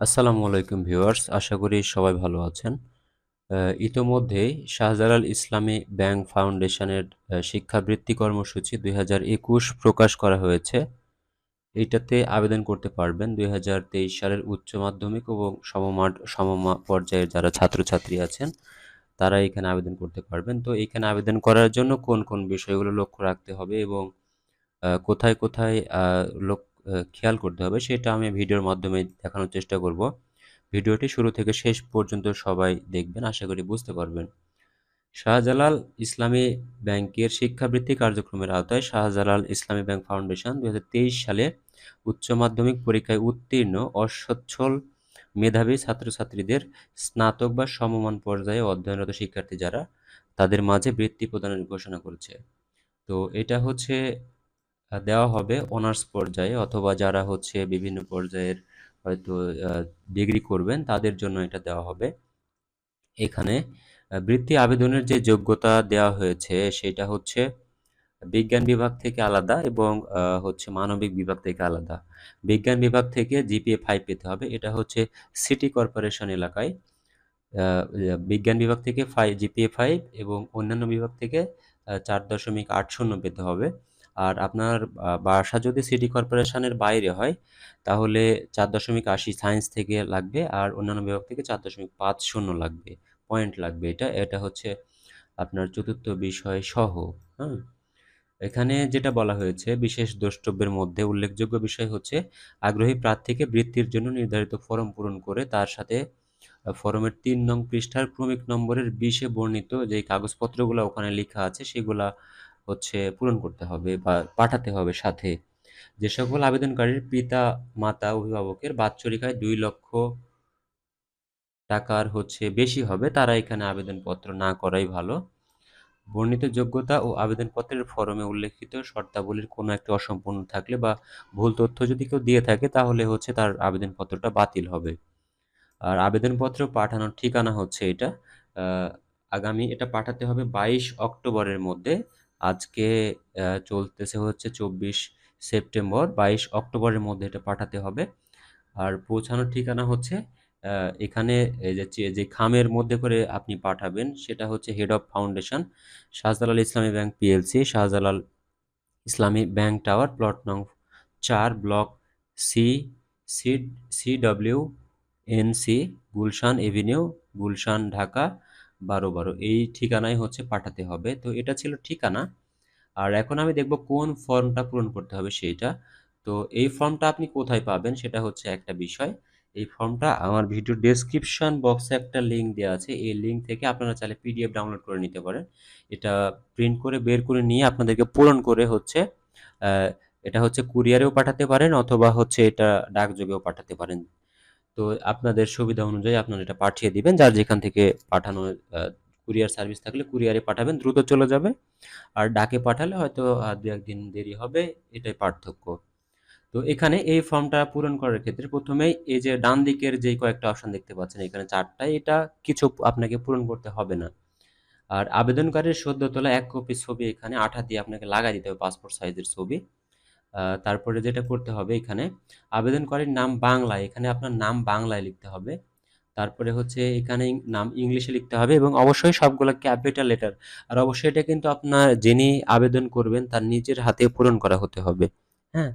আসসালামু আলাইকুম ভিউয়ার্স আশা করি সবাই ভালো আছেন। আহ, ইতোমধ্যেই শাহজালাল ইসলামী ব্যাংক ফাউন্ডেশনের শিক্ষাবৃত্তি কর্মসূচি দুই হাজার একুশ প্রকাশ করা হয়েছে। এইটাতে আবেদন করতে পারবেন দুই হাজার তেইশ সালের উচ্চ মাধ্যমিক এবং সমমাঠ সমমা পর্যায়ের যারা ছাত্রছাত্রী আছেন তারা এখানে আবেদন করতে পারবেন। তো এখানে আবেদন করার জন্য কোন কোন বিষয়গুলো লক্ষ্য রাখতে হবে এবং কোথায় কোথায় খেয়াল করতে হবে। সেটা আমি ভিডিওর মাধ্যমে দেখানোর চেষ্টা করব। ভিডিওটি শুরু থেকে শেষ পর্যন্ত সবাই দেখবেন, আশা করি বুঝতে পারবেন। শাহজালাল ইসলামী ব্যাংকের শিক্ষাবৃত্তি কার্যক্রমের আওতায় শাহজালাল ইসলামী ব্যাংক ফাউন্ডেশন দুই হাজার তেইশ সালে উচ্চ মাধ্যমিক পরীক্ষায় উত্তীর্ণ অসচ্ছল মেধাবী ছাত্রছাত্রীদের স্নাতক বা সমমান পর্যায়ে অধ্যয়নরত শিক্ষার্থী যারা, তাদের মাঝে বৃত্তি প্রদানের ঘোষণা করেছে। তো এটা হচ্ছে দেওয়া হবে অনার্স পর্যায়ে অথবা যারা হচ্ছে বিভিন্ন পর্যায়ের হয়তো ডিগ্রি করবেন, তাদের জন্য এটা দেওয়া হবে। এখানে বৃত্তি আবেদনের যে যোগ্যতা দেওয়া হয়েছে সেটা হচ্ছে বিজ্ঞান বিভাগ থেকে আলাদা এবং হচ্ছে মানবিক বিভাগ থেকে আলাদা। বিজ্ঞান বিভাগ থেকে জিপিএ ফাইভ পেতে হবে। এটা হচ্ছে সিটি কর্পোরেশন এলাকায়। বিজ্ঞান বিভাগ থেকে ফাইভ জিপিএ ফাইভ এবং অন্যান্য বিভাগ থেকে চার দশমিক আট শূন্য পেতে হবে। আর আপনার বাসা যদি সিটি কর্পোরেশনের বাইরে হয়, তাহলে চার দশমিক আশি সায়েন্স থেকে লাগবে আর অন্যান্য বিভাগ থেকে চার দশমিক পাঁচ শূন্য লাগবে পয়েন্ট লাগবে। এটা এটা হচ্ছে আপনার চতুর্থ বিষয় সহ হ্যাঁ এখানে যেটা বলা হয়েছে, বিশেষ দ্রষ্টব্যের মধ্যে উল্লেখযোগ্য বিষয় হচ্ছে, আগ্রহী প্রার্থীকে বৃত্তির জন্য নির্ধারিত ফরম পূরণ করে তার সাথে ফরমের তিন নং পৃষ্ঠার ক্রমিক নম্বরের বিশে বর্ণিত যে কাগজপত্রগুলো ওখানে লেখা আছে, সেগুলা হচ্ছে পূরণ করতে হবে বা পাঠাতে হবে সাথে। যে সকল আবেদনকারীর পিতা, মাতা, অভিভাবকের বাৎসরিক আয় দুই লক্ষ টাকার হচ্ছে বেশি হবে, তারা এখানে আবেদনপত্র না করাই ভালো। বর্ণিত যোগ্যতা ও আবেদনপত্রের ফরমে উল্লেখিত শর্তাবলীর কোনো একটি অসম্পূর্ণ থাকলে বা ভুল তথ্য যদি কেউ দিয়ে থাকে, তাহলে হচ্ছে তার আবেদনপত্রটা বাতিল হবে। আর আবেদনপত্র পাঠানোর ঠিকানা হচ্ছে এটা আগামী এটা পাঠাতে হবে বাইশ অক্টোবরের মধ্যে। আজকে চলতেছে হচ্ছে চব্বিশ সেপ্টেম্বর, বাইশ অক্টোবরের মধ্যে এটা পাঠাতে হবে। আর পৌঁছানোর ঠিকানা হচ্ছে এখানে যে খামের মধ্যে করে আপনি পাঠাবেন, সেটা হচ্ছে head of foundation Shahjalal Islami bank PLC Shahjalal Islami bank tower, plot নং চার, block C C C W N C Gulshan avenue, Gulshan, Dhaka. বারো বারো। এই ঠিকানায় হচ্ছে পাঠাতে হবে। তো এটা ছিল ঠিকানা। আর এখন আমি দেখব কোন ফর্মটা পূরণ করতে হবে সেইটা। তো এই ফর্মটা আপনি কোথায় পাবেন সেটা হচ্ছে একটা বিষয়। এই ফর্মটা আমার ভিডিও ডেসক্রিপশন বক্সে একটা লিঙ্ক দেওয়া আছে। এই লিঙ্ক থেকে আপনারা চাইলে পিডিএফ ডাউনলোড করে নিতে পারেন। এটা প্রিন্ট করে বের করে নিয়ে আপনাদেরকে পূরণ করে হচ্ছে এটা হচ্ছে কুরিয়ারেও পাঠাতে পারেন অথবা হচ্ছে এটা ডাকযোগেও পাঠাতে পারেন। তো আপনাদের সুবিধা অনুযায়ী আপনারা এটা পাঠিয়ে দিবেন। যার যেখান থেকে পাঠানো কুরিয়ার সার্ভিস থাকলে কুরিয়ারে পাঠাবেন, দ্রুত চলে যাবে। আর ডাকে পাঠালে হয়তো দু একদিন দেরি হবে, এটাই পার্থক্য। তো এখানে এই ফর্মটা পূরণ করার ক্ষেত্রে প্রথমেই এই যে ডান দিকের যে কয়েকটা অপশন দেখতে পাচ্ছেন, এখানে চারটায় এটা কিছু আপনাকে পূরণ করতে হবে না। আর আবেদনকারীর সদ্য তোলা এক কপি ছবি এখানে আঠা দিয়ে আপনাকে লাগাই দিতে হবে, পাসপোর্ট সাইজের ছবি। তারপরে যেটা করতে হবে এখানে আবেদনকারীর নাম বাংলায় এখানে আপনার নাম বাংলায় লিখতে হবে। তারপরে হচ্ছে এখানে নাম ইংলিশে লিখতে হবে এবং অবশ্যই সবগুলো ক্যাপিটাল লেটার। আর অবশ্যই এটা কিন্তু আপনার যিনি আবেদন করবেন তার নিজের হাতে পূরণ করা হতে হবে হ্যাঁ?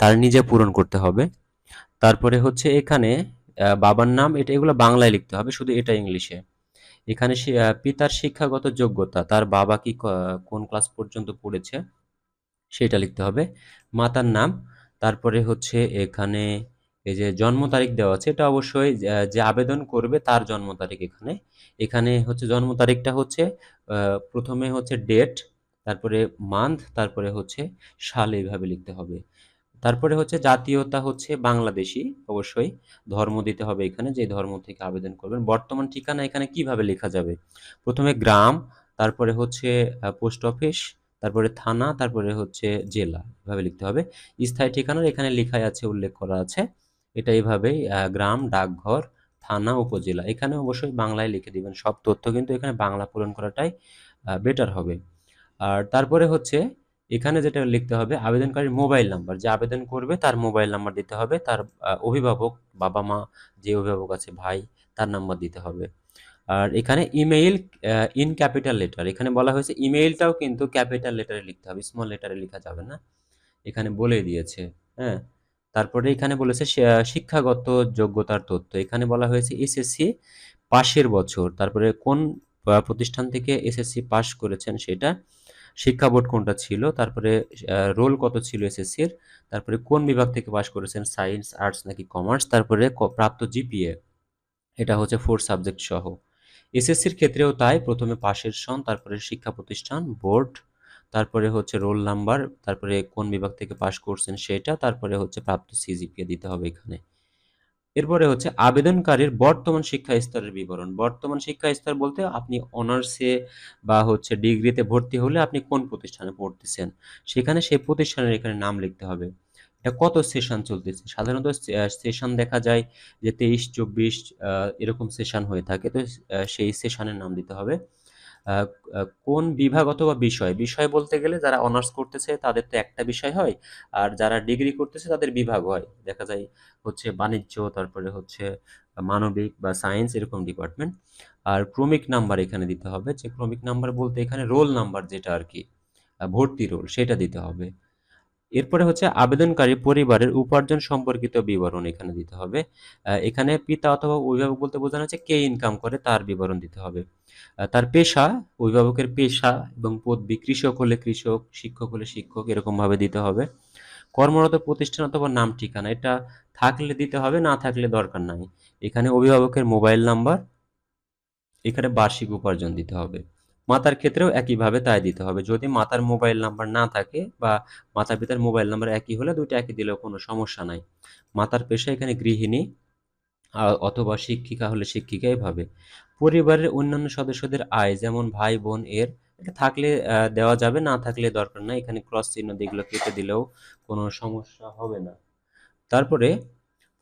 তার নিজে পূরণ করতে হবে। তারপরে হচ্ছে এখানে বাবার নাম, এটা এগুলো বাংলায় লিখতে হবে, শুধু এটা ইংলিশে। এখানে পিতার শিক্ষাগত যোগ্যতা, তার বাবা কি কোন ক্লাস পর্যন্ত পড়েছে? সেটা লিখতে হবে। মাতার নাম, তারপরে হচ্ছে এখানে এই যে জন্ম তারিখ দেওয়া আছে, এটা অবশ্যই যে আবেদন করবে তার জন্ম তারিখ এখানে। এখানে হচ্ছে জন্ম তারিখটা হচ্ছে প্রথমে হচ্ছে ডেট তারপরে মান্থ তারপরে হচ্ছে সাল এইভাবে লিখতে হবে। তারপরে হচ্ছে জাতীয়তা হচ্ছে বাংলাদেশি, অবশ্যই ধর্ম দিতে হবে এখানে, যে ধর্ম থেকে আবেদন করবেন। বর্তমান ঠিকানা এখানে কীভাবে লেখা যাবে? প্রথমে গ্রাম, তারপরে হচ্ছে পোস্ট অফিস তারপরে থানা তারপরে হচ্ছে জেলা এভাবে লিখতে হবে। স্থায়ী ঠিকানার এখানে লেখাই আছে উল্লেখ করা আছে। এটা এইভাবেই আহ, গ্রাম ডাকঘর থানা উপজেলা। এখানে অবশ্যই বাংলায় লিখে দিবেন। সব তথ্য কিন্তু এখানে বাংলা পূরণ করাটাই বেটার হবে। আর তারপরে হচ্ছে এখানে যেটা লিখতে হবে আবেদনকারীর মোবাইল নাম্বার। যে আবেদন করবে তার মোবাইল নাম্বার দিতে হবে। তার অভিভাবক বাবা মা যে অভিভাবক আছে ভাই তার নাম্বার দিতে হবে। আর এখানে ইমেইল ইন ক্যাপিটাল লেটার এখানে বলা হয়েছে ইমেইলটাও কিন্তু ক্যাপিটাল লেটারে লিখতে হবে স্মল লেটারে লেখা যাবে না। এখানে বলে দিয়েছে হ্যাঁ। তারপরে এখানে বলেছে শিক্ষাগত যোগ্যতার তথ্য, এখানে বলা হয়েছে এসএসসি পাশের বছর, তারপরে কোন প্রতিষ্ঠান থেকে এসএসসি পাস করেছেন সেটা, শিক্ষা বোর্ড কোনটা ছিল, তারপরে রোল কত ছিল এসএসসির তারপরে কোন বিভাগ থেকে পাস করেছেন সায়েন্স আর্টস নাকি কমার্স তারপরে প্রাপ্ত জিপিএ এটা হচ্ছে ফোর সাবজেক্ট সহ। এসএসসির ক্ষেত্রেও তাই, প্রথমে পাশের সন, তারপরে শিক্ষা প্রতিষ্ঠান, বোর্ড, তারপরে হচ্ছে রোল নাম্বার, তারপরে কোন বিভাগ থেকে পাশ করছেন সেটা, তারপরে হচ্ছে প্রাপ্ত সিজিপিএ দিতে হবে এখানে। এরপরে হচ্ছে আবেদনকারীর বর্তমান শিক্ষা স্তরের বিবরণ। বর্তমান শিক্ষা স্তর বলতে আপনি অনার্সে বা হচ্ছে ডিগ্রিতে ভর্তি হলে আপনি কোন প্রতিষ্ঠানে পড়তেছেন? সেখানে সেই প্রতিষ্ঠানের এখানে নাম লিখতে হবে। এটা কত সেশন চলতেছে? সাধারণত সেশন দেখা যায় যে তেইশ, চব্বিশ এরকম সেশন হয়ে থাকে। তো সেই সেশনের নাম দিতে হবে। কোন বিভাগ অথবা বিষয়? বিষয় বলতে গেলে যারা অনার্স করতেছে, তাদের তো একটা বিষয় হয়। আর যারা ডিগ্রি করতেছে, তাদের বিভাগ হয়। দেখা যায় হচ্ছে বাণিজ্য, তারপরে হচ্ছে মানবিক বা সায়েন্স এরকম ডিপার্টমেন্ট আর ক্রমিক নাম্বার এখানে দিতে হবে। যে ক্রমিক নাম্বার বলতে এখানে রোল নাম্বার যেটা আর কি ভর্তি রোল সেটা দিতে হবে। এরপরে হচ্ছে আবেদনকারী পরিবারের উপার্জন সম্পর্কিত বিবরণ এখানে দিতে হবে। এখানে পিতা অথবা অভিভাবক বলতে বোঝানো হচ্ছে কে ইনকাম করে তার বিবরণ দিতে হবে। তার পেশা, অভিভাবকের পেশা এবং পদবি কৃষক হলে কৃষক, শিক্ষক হলে শিক্ষক এরকমভাবে দিতে হবে। কর্মরত প্রতিষ্ঠান অথবা নাম ঠিকানা, এটা থাকলে দিতে হবে, না থাকলে দরকার নাই। এখানে অভিভাবকের মোবাইল নাম্বার, এখানে বার্ষিক উপার্জন দিতে হবে। মাতার ক্ষেত্রেও একইভাবে তাই দিতে হবে। যদি মাতার মোবাইল নাম্বার না থাকে বা মাতা পিতার মোবাইল নাম্বার একই হলে দুইটা একই দিলেও কোনো সমস্যা নাই। মাতার পেশা এখানে গৃহিণী অথবা শিক্ষিকা হলে শিক্ষিকা এভাবে পরিবারের অন্যান্য সদস্যদের আয়, যেমন ভাই, বোন, এর এটা থাকলে দেওয়া যাবে, না থাকলে দরকার নাই। এখানে ক্রস চিহ্ন দিগুলো কেটে দিলেও কোনো সমস্যা হবে না। তারপরে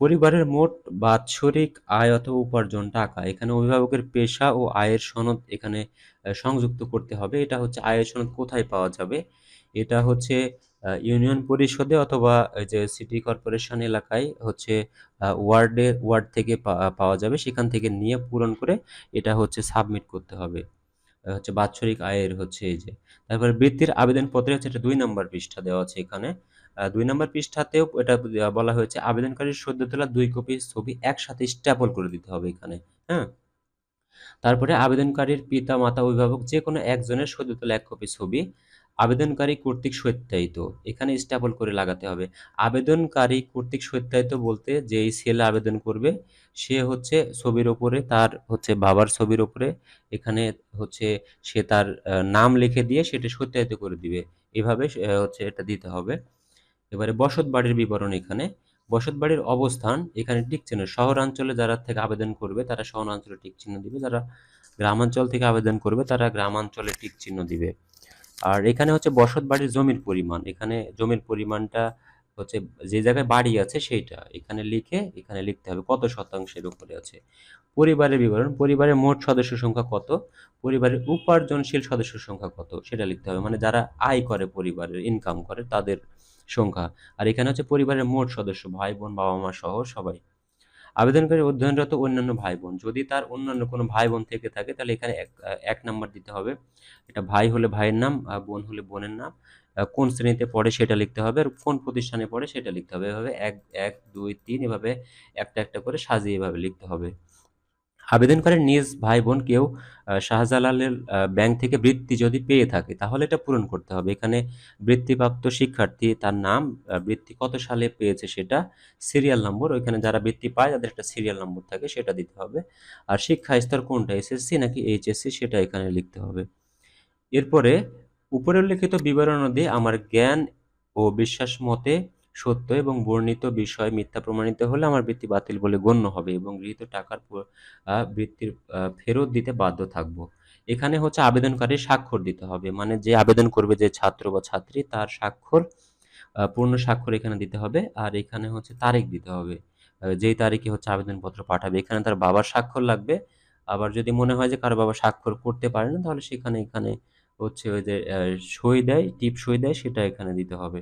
পরিবারের মোট বাৎসরিক আয় অথবা উপার্জন টাকা। এখানে অভিভাবকের পেশা ও আয়ের সনদ এখানে সংযুক্ত করতে হবে। এটা হচ্ছে আয়ের সনদ কোথায় পাওয়া যাবে? এটা হচ্ছে ইউনিয়ন পরিষদে অথবা যে সিটি কর্পোরেশন এলাকায় হচ্ছে ওয়ার্ডে, ওয়ার্ড থেকে পাওয়া যাবে। সেখান থেকে নিয়ে পূরণ করে এটা হচ্ছে সাবমিট করতে হবে। হচ্ছে বাৎসরিক আয়ের হচ্ছে এই যে। তারপরে বৃত্তির আবেদনপত্রে হচ্ছে এটা দুই নম্বর পৃষ্ঠা দেওয়া আছে এখানে। দুই নম্বর পৃষ্ঠাতেও এটা বলা হয়েছে, আবেদনকারীর সদ্য তোলা দুই কপি ছবি একসাথে স্ট্যাপল করে দিতে হবে এখানে। হ্যাঁ? তারপরে আবেদনকারীর পিতা, মাতা, অভিভাবক যে কোনো একজনের সদ্য এক কপি ছবি আবেদনকারী কর্তৃক সত্যায়িত এখানে স্ট্যাপল করে লাগাতে হবে। আবেদনকারী কর্তৃক সত্যায়িত বলতে যেই ছেলে আবেদন করবে, সে হচ্ছে ছবির ওপরে, তার হচ্ছে বাবার ছবির ওপরে, এখানে হচ্ছে সে তার নাম লিখে দিয়ে সেটা সত্যায়িত করে দিবে। এভাবে হচ্ছে এটা দিতে হবে। এবারে বসত বাড়ির বিবরণ এখানে। বসত বাড়ির অবস্থান এখানে টিক চিহ্ন শহরাঞ্চলে যারা থেকে আবেদন করবে, তারা শহরাঞ্চলে টিক চিহ্ন দিবে। যারা গ্রামাঞ্চল থেকে আবেদন করবে, তারা গ্রামাঞ্চলে টিক চিহ্ন দিবে। আর এখানে হচ্ছে বসত বাড়ির জমির পরিমাণ। এখানে জমির পরিমাণটা হচ্ছে যে জায়গায় বাড়ি আছে সেইটা। এখানে লিখে এখানে লিখতে হবে কত শতাংশের উপরে আছে। পরিবারের বিবরণ, পরিবারের মোট সদস্য সংখ্যা কত? পরিবারের উপার্জনশীল সদস্য সংখ্যা কত? সেটা লিখতে হবে। মানে যারা আয় করে পরিবারের ইনকাম করে, তাদের সংখ্যা। আর এখানে হচ্ছে পরিবারের মোট সদস্য ভাই বোন বাবা মা সহ সবাই। আবেদনকারী অধ্যয়নরত অন্যান্য ভাই বোন যদি তার অন্যান্য কোনো ভাই বোন থেকে থাকে, তাহলে এখানে এক এক নাম্বার দিতে হবে। এটা ভাই হলে ভাইয়ের নাম বোন হলে বোনের নাম। কোন শ্রেণীতে পড়ে সেটা লিখতে হবে, আর কোন প্রতিষ্ঠানে পড়ে সেটা লিখতে হবে। এভাবে এক এক, দুই, তিন, এভাবে একটা একটা করে সাজিয়ে এভাবে লিখতে হবে। আবেদনকারীর নিজ ভাই বোন কেউ শাহজালালের ব্যাংক থেকে বৃত্তি যদি পেয়ে থাকে, তাহলে এটা পূরণ করতে হবে। এখানে বৃত্তিপ্রাপ্ত শিক্ষার্থী, তার নাম বৃত্তি কত সালে পেয়েছে সেটা সিরিয়াল নম্বর ওইখানে যারা বৃত্তি পায়, তাদের একটা সিরিয়াল নম্বর থাকে, সেটা দিতে হবে। আর শিক্ষা স্তর কোনটা এসএসসি নাকি এইচএসসি সেটা এখানে লিখতে হবে। এরপরে, উপরে উল্লেখিত বিবরণ দিয়ে আমার জ্ঞান ও বিশ্বাস মতে সত্য এবং বর্ণিত বিষয় মিথ্যা প্রমাণিত হলে আমার বৃত্তি বাতিল বলে গণ্য হবে এবং গৃহীত টাকার বৃত্তির ফেরত দিতে বাধ্য থাকব। এখানে হচ্ছে আবেদনকারীর স্বাক্ষর দিতে হবে। মানে যে আবেদন করবে যে ছাত্র বা ছাত্রী, তার স্বাক্ষর পূর্ণ স্বাক্ষর এখানে দিতে হবে। আর এখানে হচ্ছে তারিখ দিতে হবে। যেই তারিখে হচ্ছে আবেদনপত্র পাঠাবে। এখানে তার বাবার স্বাক্ষর লাগবে। আবার যদি মনে হয় যে কারও বাবা স্বাক্ষর করতে পারে না, তাহলে সেখানে, এখানে হচ্ছে ওই যে সই দেয়, টিপ সই দেয়, সেটা এখানে দিতে হবে।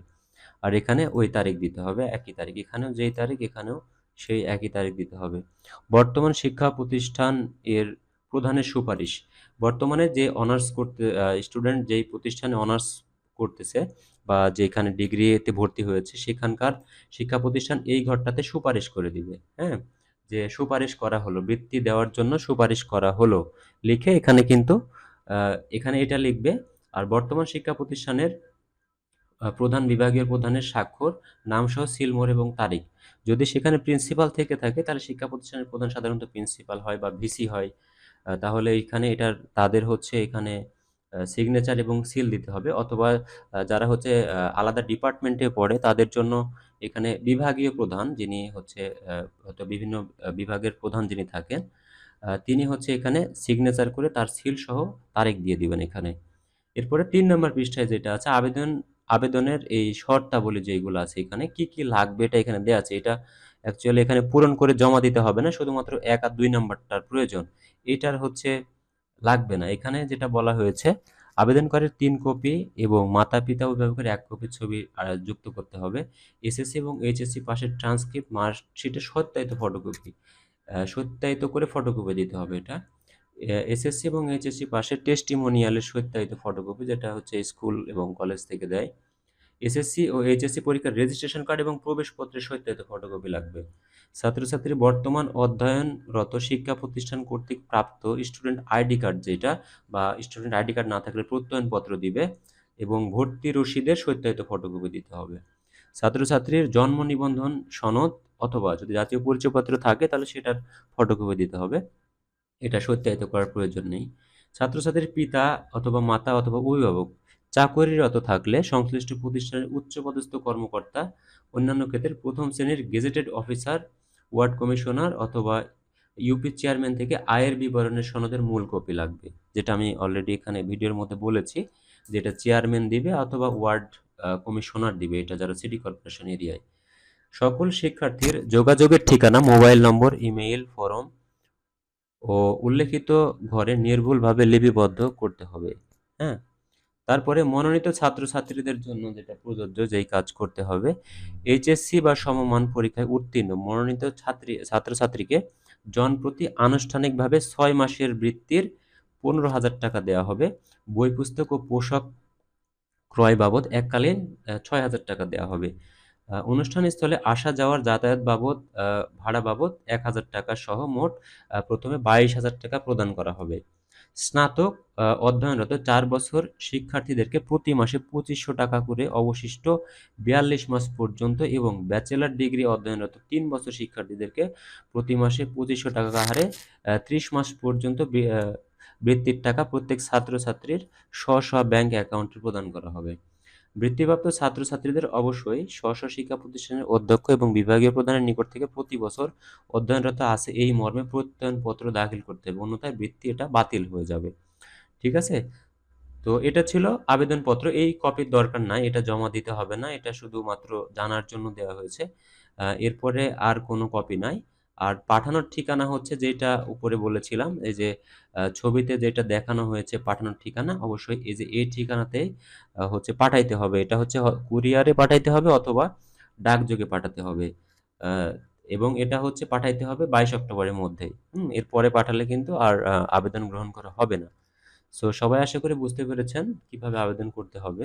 আর এখানে ওই তারিখ দিতে হবে, একই তারিখ। এখানেও যেই তারিখ, এখানেও সেই একই তারিখ দিতে হবে। বর্তমান শিক্ষা প্রতিষ্ঠান এর প্রধানের সুপারিশ। বর্তমানে যে অনার্স করতে স্টুডেন্ট যেই প্রতিষ্ঠানে অনার্স করতেছে বা যেখানে ডিগ্রিতে ভর্তি হয়েছে, সেখানকার শিক্ষা প্রতিষ্ঠান এই ঘরটাতে সুপারিশ করে দিবে। হ্যাঁ? যে সুপারিশ করা হলো, বৃত্তি দেওয়ার জন্য সুপারিশ করা হলো। লিখে এখানে কিন্তু এখানে এটা লিখবে। আর বর্তমান শিক্ষা প্রতিষ্ঠানের প্রধান বিভাগীয় প্রধানের স্বাক্ষর, নামসহ সিলমোহর এবং তারিখ। যদি সেখানে প্রিন্সিপাল থেকে থাকে, তাহলে শিক্ষা প্রতিষ্ঠানের প্রধান সাধারণত প্রিন্সিপাল হয় বা ভিসি হয়। তাহলে এখানে এটার, তাদের হচ্ছে এখানে সিগনেচার এবং সিল দিতে হবে। অথবা যারা হচ্ছে আলাদা ডিপার্টমেন্টে পড়ে, তাদের জন্য এখানে বিভাগীয় প্রধান যিনি হচ্ছে হয়তো বিভিন্ন বিভাগের প্রধান যিনি থাকেন তিনি হচ্ছে এখানে সিগনেচার করে তার সিল সহ তারিখ দিয়ে দিবেন এখানে। এরপরে তিন নম্বর পৃষ্ঠায় যেটা আছে, আবেদন আবেদনের এই শর্তাবলী যেগুলো আছে এখানে, কি কি লাগবে এটা এখানে দেওয়া আছে। এটা অ্যাকচুয়ালি এখানে পূরণ করে জমা দিতে হবে না, শুধুমাত্র এক আর দুই নম্বরটার প্রয়োজন। এটার হচ্ছে লাগবে না। এখানে যেটা বলা হয়েছে, আবেদনকারীর তিন কপি এবং মাতা পিতা অভিভাবকের এক কপি ছবি যুক্ত করতে হবে। এসএসসি এবং এইচএসসি পাশের ট্রান্সক্রিপ্ট মার্কশিটের সত্যায়িত ফটোকপি সত্যায়িত করে ফটোকপি দিতে হবে এটা। এসএসসি এবং এইচএসসি পাশের টেস্টিমোনিয়ালের সত্যায়িত ফটোকপি যেটা হচ্ছে স্কুল এবং কলেজ থেকে দেয়। এসএসসি ও এইচএসসি পরীক্ষার রেজিস্ট্রেশন কার্ড এবং প্রবেশপত্রের সত্যায়িত ফটোকপি লাগবে। ছাত্রছাত্রীর বর্তমান অধ্যয়নরত শিক্ষা প্রতিষ্ঠান কর্তৃক প্রাপ্ত স্টুডেন্ট আইডি কার্ড যেটা বা স্টুডেন্ট আইডি কার্ড না থাকলে প্রত্যয়নপত্র দিবে এবং ভর্তি রসিদের সত্যায়িত ফটোকপি দিতে হবে। ছাত্রছাত্রীর জন্ম নিবন্ধন সনদ অথবা যদি জাতীয় পরিচয়পত্র থাকে তাহলে সেটার ফটোকপি দিতে হবে। এটা সত্যায়িত করার প্রয়োজন নেই। ছাত্রছাত্রীর পিতা অথবা মাতা অথবা অভিভাবক চাকরিরত থাকলে সংশ্লিষ্ট প্রতিষ্ঠানের উচ্চপদস্থ কর্মকর্তা, অন্যান্য ক্ষেত্রে প্রথম শ্রেণির গেজেটেড অফিসার, ওয়ার্ড কমিশনার অথবা ইউপি চেয়ারম্যান থেকে আয়ের বিবরণের সনদের মূল কপি লাগবে। যেটা আমি অলরেডি এখানে ভিডিওর মধ্যে বলেছি যেটা চেয়ারম্যান দিবে অথবা ওয়ার্ড কমিশনার দিবে, এটা যারা সিটি কর্পোরেশন এরিয়ায়। সকল শিক্ষার্থীর যোগাযোগের ঠিকানা, মোবাইল নম্বর, ইমেইল, ফরম ও উল্লেখিত ঘরে নির্ভুলভাবে লিপিবদ্ধ করতে হবে হ্যাঁ? তারপরে মনোনীত ছাত্রছাত্রীদের জন্য যেটা প্রযোজ্য, যেই কাজ করতে হবে, এইচএসসি বা সমমান পরীক্ষায় উত্তীর্ণ মনোনীত ছাত্রী, ছাত্রছাত্রীকে জনপ্রতি আনুষ্ঠানিকভাবে ছয় মাসের বৃত্তির পনেরো হাজার টাকা দেওয়া হবে। বই পুস্তক ও পোশাক ক্রয় বাবদ এককালীন ছয় হাজার টাকা দেওয়া হবে। অনুষ্ঠান স্থলে আসা যাওয়ার যাতায়াত বাবদ ভাড়া বাবদ এক হাজার টাকা সহ মোট প্রথমে বাইশ হাজার টাকা প্রদান করা হবে। স্নাতক অধ্যয়নরত চার বছর শিক্ষার্থীদেরকে প্রতি মাসে পঁচিশশো টাকা করে অবশিষ্ট বিয়াল্লিশ মাস পর্যন্ত এবং ব্যাচেলার ডিগ্রি অধ্যয়নরত তিন বছর শিক্ষার্থীদেরকে প্রতি মাসে পঁচিশশো টাকা হারে ত্রিশ মাস পর্যন্ত বৃত্তির টাকা প্রত্যেক ছাত্রছাত্রীর স্ব স্ব ব্যাংক অ্যাকাউন্টে প্রদান করা হবে। বৃত্তিপ্রাপ্ত ছাত্রছাত্রীদের অবশ্যই স্ব শিক্ষা প্রতিষ্ঠানের অধ্যক্ষ এবং বিভাগীয় প্রধানের নিকট থেকে প্রতি বছর অধ্যয়নরত আছে এই মর্মে প্রত্যয়নপত্র দাখিল করতে হবে। অন্যথায় বৃত্তি এটা বাতিল হয়ে যাবে। ঠিক আছে? তো এটা ছিল আবেদনপত্র। এই কপির দরকার নাই। এটা জমা দিতে হবে না। এটা শুধুমাত্র জানার জন্য দেওয়া হয়েছে। এরপরে আর কোনো কপি নাই। আর পাঠানোর ঠিকানা হচ্ছে যেটা উপরে বলেছিলাম, এই যে ছবিতে যেটা দেখানো হয়েছে পাঠানোর ঠিকানা, অবশ্যই এই যে, এই ঠিকানাতে হচ্ছে পাঠাইতে হবে। এটা হচ্ছে কুরিয়ারে পাঠাইতে হবে অথবা ডাকযোগে পাঠাতে হবে। এবং এটা হচ্ছে পাঠাইতে হবে বাইশ অক্টোবরের মধ্যেই হুম, এরপরে পাঠালে কিন্তু আর আবেদন গ্রহণ করা হবে না। সো সবাই আশা করি বুঝতে পেরেছেন কীভাবে আবেদন করতে হবে।